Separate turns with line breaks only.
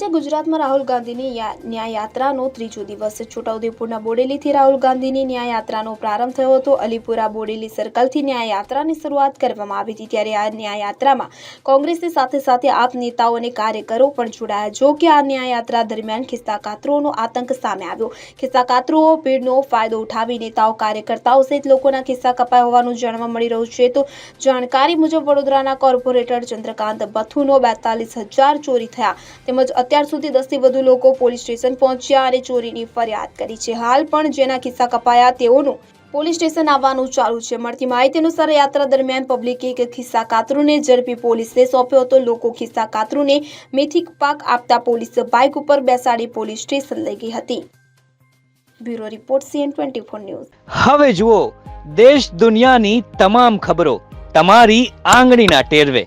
આજે ગુજરાતમાં રાહુલ ગાંધીની ન્યાયયાત્રાનો ન્યાય યાત્રાનો ત્રીજો દિવસ. છોટાઉદેપુરના બોડેલીથી રાહુલ ગાંધીની ન્યાય યાત્રાનો પ્રારંભ થયો હતો. અલીપુરા બોડેલી સર્કલથી ન્યાયયાત્રાની શરૂઆત કરવામાં આવી હતી. ત્યારે આ ન્યાય યાત્રામાં કોંગ્રેસની સાથે સાથે આપ નેતાઓ અને કાર્યકરો પણ જોડાયા. જો કે આ ન્યાયયાત્રા દરમિયાન ખિસ્સા કાતરોનો આતંક સામે આવ્યો. ખિસ્સા કાતરો ભીડનો ફાયદો ઉઠાવી નેતાઓ, કાર્યકર્તાઓ સહિત લોકોના ખિસ્સા કપાયા હોવાનું જાણવા મળી રહ્યું છે. તો જાણકારી મુજબ વડોદરાના કોર્પોરેટર ચંદ્રકાંત બથુનો બેતાલીસ હજાર ચોરી થયા. તેમજ અત્યાર સુધી દસથી વધુ લોકો પોલીસ સ્ટેશન પહોંચ્યા અને ચોરીની ફરિયાદ કરી છે. હાલ પણ જેના ખિસ્સા કપાયા તેઓનું પોલીસ સ્ટેશન આવવાનું ચાલુ છે. મળતી માહિતી અનુસાર યાત્રા દરમિયાન પબ્લિકે એક ખિસ્સા કાતરુને ઝડપી પોલીસને સોંપ્યો હતો. લોકો ખિસ્સા કાતરુને મેથી પાક આપતા પોલીસ બાઇક ઉપર બેસાડી પોલીસ સ્ટેશન લઈ ગઈ હતી. Bureau report CN twenty four news.
હવે જુઓ, દેશ દુનિયાની તમામ ખબરો તમારી આંગળીના ટેરવે.